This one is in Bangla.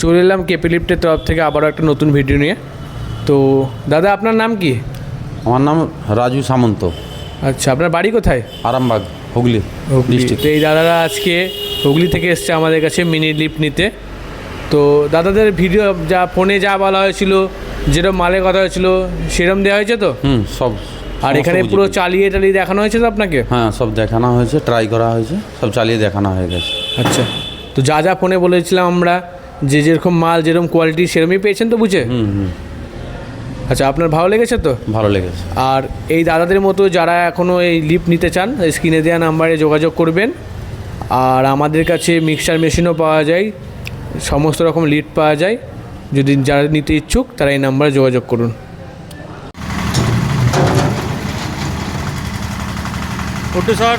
চলে এলাম কেপি লিফটের তরফ থেকে আবারও একটা নতুন ভিডিও নিয়ে। তো দাদা আপনার নাম কি? আমার নাম রাজু সামন্ত। আচ্ছা আপনার বাড়ি কোথায়? আরামবাগ হুগলি তো এই দাদারা আজকে হুগলি থেকে এসছে আমাদের কাছে মিনি লিফট নিতে। তো দাদাদের ভিডিও যা ফোনে যা বলা হয়েছিল যেরকম মালের কথা হয়েছিল সেরকম দেওয়া হয়েছে তো? হুম সব আর এখানে পুরো চালিয়ে টালিয়ে দেখানো হয়েছে তো আপনাকে? হ্যাঁ সব দেখানো হয়েছে ট্রাই করা হয়েছে সব চালিয়ে দেখানো হয়ে গেছে। আচ্ছা তো যা যা ফোনে বলেছিলাম আমরা যে যেরকম মাল যেরকম কোয়ালিটি সেরকমই পেয়েছেন তো বুঝে? হুম হুম। আচ্ছা আপনার ভালো লেগেছে তো? ভালো লেগেছে। আর এই দাদাদের মতো যারা এখনও এই লিফট নিতে চান স্ক্রিনে দেওয়া নাম্বারে যোগাযোগ করবেন। আর আমাদের কাছে মিক্সার মেশিনও পাওয়া যায় সমস্ত রকম লিফট পাওয়া যায়। যদি যারা নিতে ইচ্ছুক তারা এই নাম্বারে যোগাযোগ করুন। ওটু স্যার।